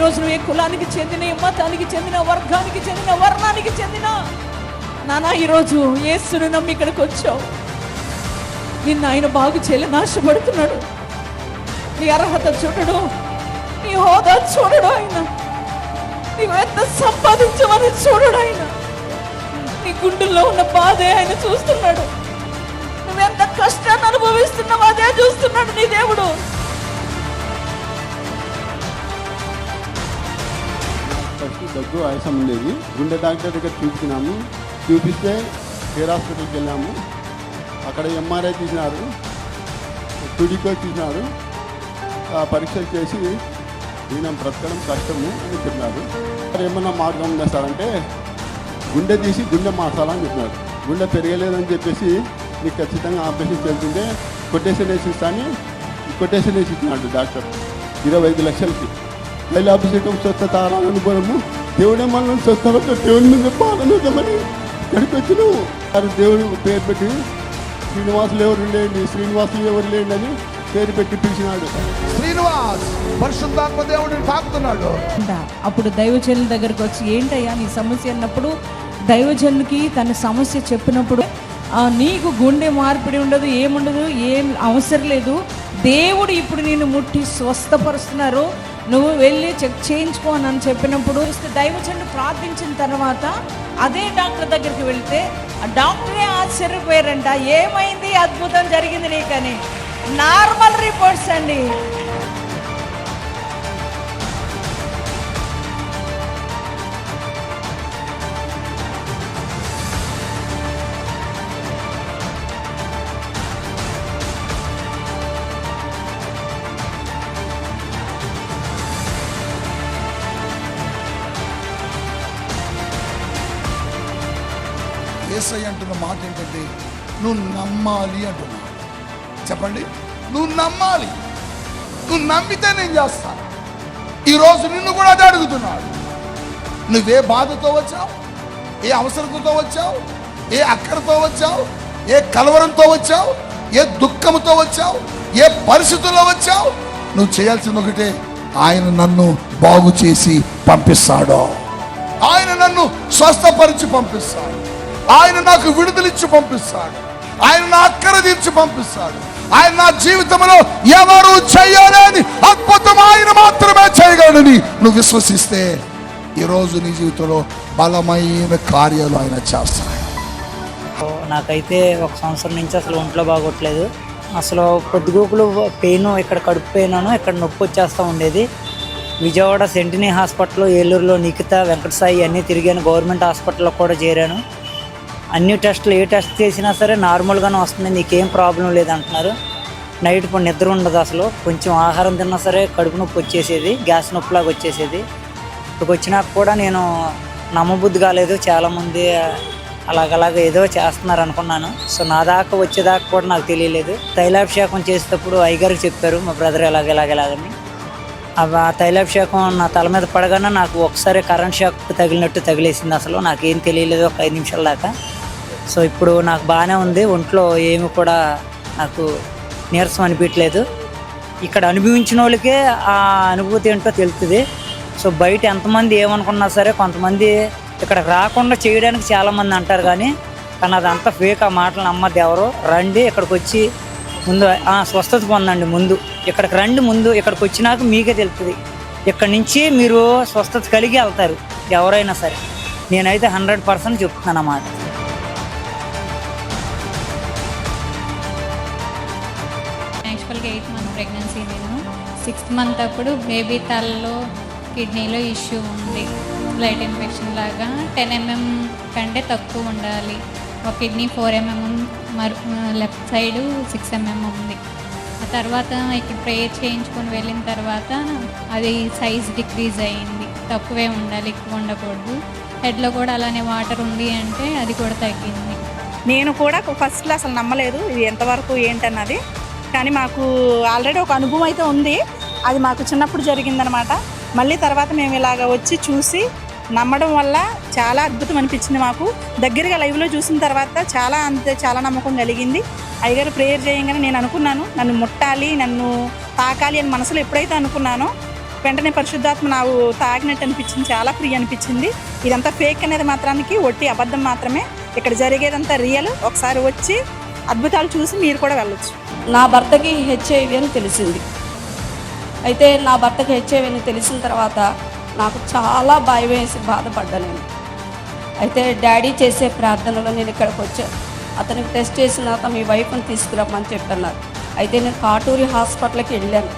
ఈరోజు నువ్వు ఏ కులానికి చెందిన ఏ మతానికి చెందిన వర్గానికి చెందిన వర్ణానికి చెందిన? నానా ఈరోజు ఏసును నమ్మి ఇక్కడికి వచ్చావు. నిన్ను ఆయన బాగు చేయలేని ఆశపడుతున్నాడు నీ అర్హత చూడడు నీ హోదా చూడడు ఆయన. నీవు ఎంత సంపాదించమని చూడడు ఆయన. నీ గుండెల్లో ఉన్న బాధే ఆయన చూస్తున్నాడు. నువ్వెంత కష్టాన్ని అనుభవిస్తున్నావు అదే చూస్తున్నాడు నీ దేవుడు. దగ్గు ఆయాసం ఉండేది. గుండె డాక్టర్ దగ్గర చూపించినాము. చూపిస్తే కేర్ హాస్పిటల్కి వెళ్ళాము. అక్కడ ఎంఆర్ఐ తీసినారు. టుడికో తీసినారు. ఆ పరీక్షలు చేసి ఈయన బ్రతకడం కష్టము అని చెప్పినారు. ఏమన్నా మార్గం ఉందా సార్ అంటే గుండె తీసి గుండె మార్చాలని చెప్పినారు. గుండె పెరగలేదని చెప్పేసి నీకు ఖచ్చితంగా ఆపరేషన్ చేస్తుంటే కొటేషన్ వేసి ఇస్తాను కొటేషన్ వేసి ఇచ్చినాడు డాక్టర్. ఇరవై ఐదు లక్షలకి. లైలాభిషేకం స్వచ్ఛత అనుభవము. దేవుడే మనల్ని స్వస్థత దేవుని మీద ఇక్కడికి వచ్చినావు వారు దేవుడు పేరు పెట్టి శ్రీనివాసులు ఎవరు లేండి శ్రీనివాసులు ఎవరు లేండి అని పేరు పెట్టి పిలిచినాడు. శ్రీనివాస్ పరిశుద్ధాత్మ దేవుడిని తాకుతున్నాడు. అప్పుడు దైవజనుల దగ్గరకు వచ్చి ఏంటయ్యా నీ సమస్య? అన్నప్పుడు దైవజనులకి తన సమస్య చెప్పినప్పుడు "ఆ, నీకు గుండె మార్పిడి ఉండదు ఏముండదు ఏం అవసరం లేదు. దేవుడు ఇప్పుడు నేను ముట్టి స్వస్థపరుస్తున్నారు. నువ్వు వెళ్ళి చెక్ చేయించుకో అని చెప్పినప్పుడు దైవచండు ప్రార్థించిన తర్వాత అదే డాక్టర్ దగ్గరికి వెళ్తే ఆ డాక్టరే ఆశ్చర్యపోయారంట ఏమైంది అద్భుతం జరిగింది నీకని? నార్మల్ రిపోర్ట్స్ అండి. ఏసై అంటున్న మాట ఏంటంటే నువ్వు నమ్మాలి అంటున్నా. చెప్పండి. నువ్వు నమ్మాలి. నువ్వు నమ్మితే నేను చేస్తాను ఈరోజు నిన్ను కూడా అది అడుగుతున్నాడు. నువ్వే బాధతో వచ్చావు? ఏ అవసరతతో వచ్చావు? ఏ అక్కడతో వచ్చావు? ఏ కలవరంతో వచ్చావు? ఏ దుఃఖంతో వచ్చావు? ఏ పరిస్థితుల్లో వచ్చావు? నువ్వు చేయాల్సింది ఒకటే ఆయన నన్ను బాగు చేసి పంపిస్తాడు. ఆయన నన్ను స్వస్థపరిచి పంపిస్తాడు. ఆయన నాకు విడుదలిచ్చి పంపిస్తాడు. ఆయన నా అక్కర తీర్చి పంపిస్తాడు. ఆయన నా జీవితంలో ఎవరు చేయలేని అద్భుతం ఆయన మాత్రమే చేయగలడని నువ్వు విశ్వసిస్తే ఈరోజు నీ జీవితంలో బలమైన కార్యాలు ఆయన చేస్తాడు. నాకైతే ఒక సంవత్సరం నుంచి అసలు ఒంట్లో బాగోట్లేదు. అసలు పొద్దుగూకులు పెయిన్ ఇక్కడ కడుపు పెయిన్ ఇక్కడ నొప్పి వచ్చేస్తూ ఉండేది. విజయవాడ సెంటినీ హాస్పిటల్ ఏలూరులో నిఖిత వెంకట సాయి అన్నీ తిరిగాను. గవర్నమెంట్ హాస్పిటల్లో కూడా చేరాను. అన్ని టెస్టులు ఏ టెస్ట్ చేసినా సరే నార్మల్గానే వస్తుంది నీకేం ప్రాబ్లం లేదంటున్నారు. నైట్ ఇప్పుడు నిద్ర ఉండదు అసలు. కొంచెం ఆహారం తిన్నా సరే కడుపు నొప్పి వచ్చేసేది గ్యాస్ నొప్పిలాగా వచ్చేసేది. ఇక్కడికి వచ్చినాక కూడా నేను నమ్మబుద్ధి కాలేదు చాలామంది అలాగలాగ ఏదో చేస్తున్నారు అనుకున్నాను. సో నా దాకా వచ్చేదాకా కూడా నాకు తెలియలేదు. తైలాభిషేకం చేసేటప్పుడు అయ్యగారికి చెప్పారు మా బ్రదర్ ఎలాగ ఎలాగ ఎలాగని. ఆ తైలాభిషేకం నా తల మీద పడగానే నాకు ఒకసారి కరెంట్ షాక్ తగిలినట్టు తగిలేసింది అసలు. నాకేం తెలియలేదు ఒక ఐదు నిమిషాల దాకా. సో ఇప్పుడు నాకు బాగానే ఉంది. ఒంట్లో ఏమి కూడా నాకు నీరసం అనిపించలేదు ఇక్కడ అనుభవించిన వాళ్ళకే ఆ అనుభూతి ఏంటో తెలుస్తుంది. సో బయట ఎంతమంది ఏమనుకున్నా సరే కొంతమంది ఇక్కడ రాకుండా చేయడానికి చాలామంది అంటారు కానీ కానీ అదంతా ఫేక్ ఆ మాటలు నమ్మద్దు ఎవరు. రండి ఇక్కడికి వచ్చి ముందు ఆ, స్వస్థత పొందండి ముందు. ఇక్కడికి రండి ముందు ఇక్కడికి వచ్చినాక మీకే తెలుస్తుంది. ఇక్కడి నుంచి మీరు స్వస్థత కలిగి వెళ్తారు ఎవరైనా సరే. నేనైతే హండ్రెడ్ పర్సెంట్ చెప్తున్నాను అన్నమాట మంత్కి ఎయిట్ మంత్ ప్రెగ్నెన్సీ నేను. సిక్స్త్ మంత్ అప్పుడు బేబీ తలలో కిడ్నీలో ఇష్యూ ఉంది. బ్లడ్ ఇన్ఫెక్షన్ లాగా టెన్ ఎంఎం కంటే తక్కువ ఉండాలి. ఒక కిడ్నీ ఫోర్ ఎంఎం మరు లెఫ్ట్ సైడ్ సిక్స్ ఎంఎం ఉంది. ఆ తర్వాత ఇక్కడ ప్రేయర్ చేయించుకొని వెళ్ళిన తర్వాత అది సైజ్ డిక్రీజ్ అయ్యింది తక్కువే ఉండాలి ఎక్కువ ఉండకూడదు. హెడ్లో కూడా అలానే వాటర్ ఉంది అంటే అది కూడా తగ్గింది. నేను కూడా ఫస్ట్లో అసలు నమ్మలేదు. ఇది ఎంతవరకు ఏంటన్నది. కానీ మాకు ఆల్రెడీ ఒక అనుభవం అయితే ఉంది. అది మాకు చిన్నప్పుడు జరిగిందనమాట. మళ్ళీ తర్వాత మేము ఇలాగ వచ్చి చూసి నమ్మడం వల్ల చాలా అద్భుతం అనిపించింది మాకు. దగ్గరగా లైవ్లో చూసిన తర్వాత చాలా అంతే చాలా నమ్మకం కలిగింది. అయ్యగారు ప్రేయర్ చేయగానే నేను అనుకున్నాను నన్ను ముట్టాలి నన్ను తాకాలి అని మనసులో ఎప్పుడైతే అనుకున్నానో వెంటనే పరిశుద్ధాత్మ నాకు తాగినట్టు అనిపించింది చాలా ఫ్రీ అనిపించింది. ఇదంతా ఫేక్ అనేది మాత్రానికి ఒట్టి అబద్ధం మాత్రమే. ఇక్కడ జరిగేదంతా రియల్ ఒకసారి వచ్చి అద్భుతాలు చూసి మీరు కూడా వెళ్ళొచ్చు. నా భర్తకి హెచ్ఐవి అని తెలిసింది. అయితే నా భర్తకి హెచ్ఐవి అని తెలిసిన తర్వాత నాకు చాలా భయం వేసి బాధపడ్డా నేను అయితే డాడీ చేసే ప్రార్థనలో నేను ఇక్కడికి వచ్చాను అతనికి టెస్ట్ చేసిన తర్వాత మీ వైఫ్ని తీసుకురమ్మని చెప్పన్నారు. అయితే నేను కాటూరి హాస్పిటల్కి వెళ్ళాను.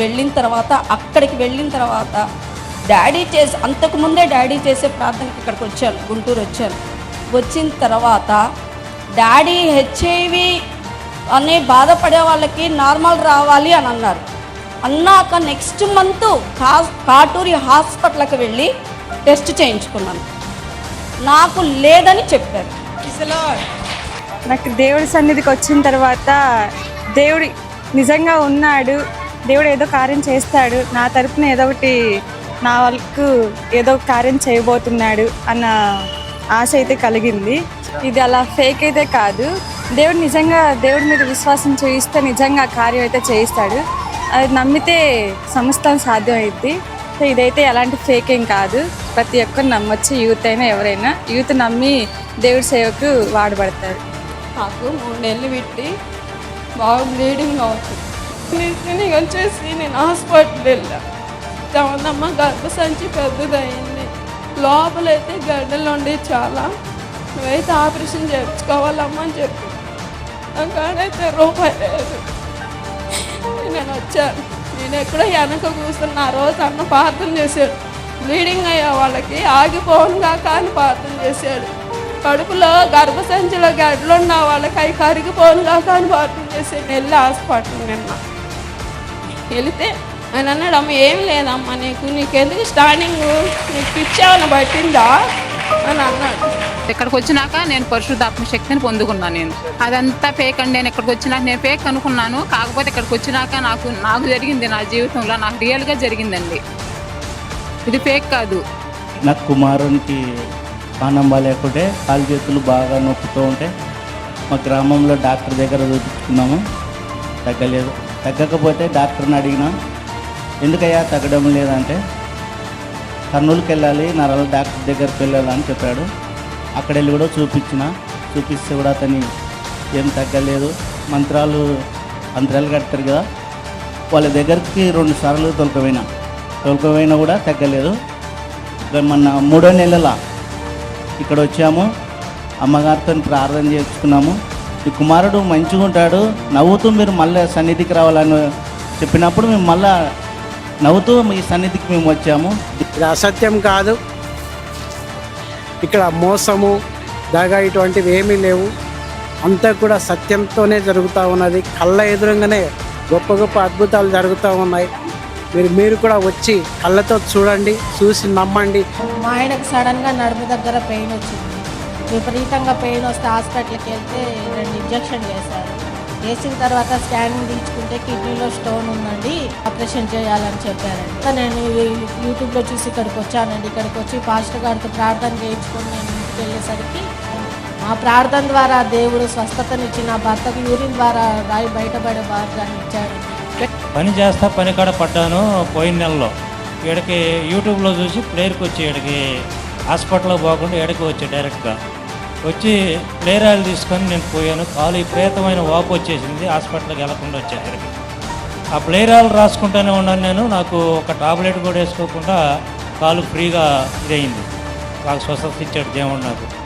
వెళ్ళిన తర్వాత అక్కడికి వెళ్ళిన తర్వాత డాడీ చేసి అంతకుముందే డాడీ చేసే ప్రార్థనకి ఇక్కడికి వచ్చాను గుంటూరు వచ్చాను. వచ్చిన తర్వాత డాడీ హెచ్ఐవి అనే బాధపడే వాళ్ళకి నార్మల్ రావాలి అని అన్నారు. అన్నాక నెక్స్ట్ మంత్ కా కాటూరి హాస్పిటల్కి వెళ్ళి టెస్ట్ చేయించుకున్నాను. నాకు లేదని చెప్పారు. నాకు దేవుడి సన్నిధికి వచ్చిన తర్వాత దేవుడు నిజంగా ఉన్నాడు దేవుడు ఏదో కార్యం చేస్తాడు నా తరపున ఏదో ఒకటి నా వాళ్ళకు ఏదో కార్యం చేయబోతున్నాడు అన్న ఆశ అయితే కలిగింది. ఇది అలా ఫేక్ అయితే కాదు. దేవుడు నిజంగా దేవుడి మీద విశ్వాసం చేయిస్తే నిజంగా కార్యం అయితే చేయిస్తాడు. అది నమ్మితే సమస్తం సాధ్యం అయింది సో ఇదైతే ఎలాంటి ఫేక్ ఏం కాదు. ప్రతి ఒక్కరు నమ్మొచ్చు యూత్ అయినా ఎవరైనా. యూత్ నమ్మి దేవుడి సేవకు వాడబడతారు. నాకు మూడు నెలలు పెట్టి బాగా బ్లీడింగ్ అవుతుంది నేను వచ్చేసి నేను హాస్పిటల్ వెళ్ళా. గర్భ గర్భసంచి పెద్దదయింది. లోపలైతే గడ్డలు ఉండే చాలా. నువ్వైతే ఆపరేషన్ చేయించుకోవాలమ్మా అని చెప్పి. నాకాడైతే రూపాయి లేదు నేను వచ్చాను నేను ఎక్కడో వెనక కూర్చున్నా. ఆ రోజు అన్న ప్రార్థన చేశాడు. బ్లీడింగ్ అయ్యే వాళ్ళకి ఆగిపోను కాక అని ప్రార్థన చేశాడు. కడుపులో గర్భసంచిలో గడ్డలు ఉన్న వాళ్ళకి అవి కరిగిపోను కాక అని ప్రార్థన చేశాడు. వెళ్ళి హాస్పిటల్ నిన్న వెళితే ఆయన అన్నాడు అమ్మ ఏం లేదమ్మా నీకు. నీకెందుకు స్టార్టింగ్ నీకు పిచ్చి ఏమైనా పట్టిందా? అని అన్నాడు ఇక్కడికి వచ్చినాక నేను పరిశుద్ధాత్మ శక్తిని పొందుకున్నాను నేను. అదంతా ఫేక్ అండి. నేను ఇక్కడికి వచ్చినాక నేను ఫేక్ అనుకున్నాను. కాకపోతే ఇక్కడికి వచ్చినాక నాకు నాకు జరిగింది నా జీవితంలో. నాకు రియల్గా జరిగిందండి. ఇది ఫేక్ కాదు. నా కుమారునికి పానం బాగాలేకుంటే కాలు చేతులు బాగా నొప్పుతూ ఉంటే మా గ్రామంలో డాక్టర్ దగ్గర చూపించుకున్నాము తగ్గలేదు. తగ్గకపోతే డాక్టర్ని అడిగినా ఎందుకయ్యా తగ్గడం లేదంటే? కర్నూలుకి వెళ్ళాలి నరాల డాక్టర్ దగ్గరికి వెళ్ళాలని చెప్పాడు. అక్కడ వెళ్ళి కూడా చూపించిన. చూపిస్తే కూడా అతని ఏం తగ్గలేదు. మంత్రాలు మంత్రాలు కడతారు కదా. వాళ్ళ దగ్గరికి రెండు సార్లు తొలకపోయినా. తొలకపోయినా కూడా తగ్గలేదు. మొన్న మూడో నెలల ఇక్కడ వచ్చాము. అమ్మగారితో ప్రార్థన చేసుకున్నాము ఈ కుమారుడు మంచిగా ఉంటాడు నవ్వుతూ మీరు మళ్ళీ సన్నిధికి రావాలని చెప్పినప్పుడు మేము మళ్ళా నవ్వుతూ మీ సన్నిధికి మేము వచ్చాము. ఇది అసత్యం కాదు. ఇక్కడ మోసము దగా ఇటువంటివి ఏమీ లేవు. అంతా కూడా సత్యంతోనే జరుగుతూ ఉన్నది. కళ్ళ ఎదురుగానే గొప్ప గొప్ప అద్భుతాలు జరుగుతూ ఉన్నాయి. మీరు మీరు కూడా వచ్చి కళ్ళతో చూడండి చూసి నమ్మండి. మా ఆయనకు సడన్గా నడుము దగ్గర పెయిన్ వచ్చింది. విపరీతంగా పెయిన్ వస్తే హాస్పిటల్కి వెళ్తే రెండు ఇంజక్షన్ చేశారు. చేసిన తర్వాత స్కానింగ్ తీయించుకుంటే కిడ్నీలో స్టోన్ ఉందండి. ఆపరేషన్ చేయాలని చెప్పారండి. ఇంకా నేను యూట్యూబ్లో చూసి ఇక్కడికి వచ్చానండి. ఇక్కడికి వచ్చి పాస్టర్ గారితో ప్రార్థన చేయించుకొని నేను ఇంటికి వెళ్ళేసరికి ఆ ప్రార్థన ద్వారా దేవుడు స్వస్థతనిచ్చి నా భర్తకు యూరిన్ ద్వారా రాయి బయటపడే భాగ్యాన్ని ఇచ్చాడు పని చేస్తా పని కాడ పడ్డాను పోయిన నెలలో. ఇక్కడికి యూట్యూబ్లో చూసి ప్లేయర్కి వచ్చి ఇక్కడికి హాస్పిటల్లో పోకుండా ఇక్కడికి వచ్చి డైరెక్ట్గా. వచ్చి ప్లేయర్ ఆయిల్ తీసుకొని నేను పోయాను. కాలు విపరీతమైన వాపు వచ్చేసింది. హాస్పిటల్కి వెళ్ళకుండా వచ్చేసరికి. ఆ ప్లేయర్ ఆయిల్ రాసుకుంటూనే ఉన్నాను నేను. నాకు ఒక టాబ్లెట్ కూడా వేసుకోకుండా కాలు ఫ్రీగా ఇదయింది. నాకు స్వస్థత ఇచ్చాడు దేవుడు నాకు.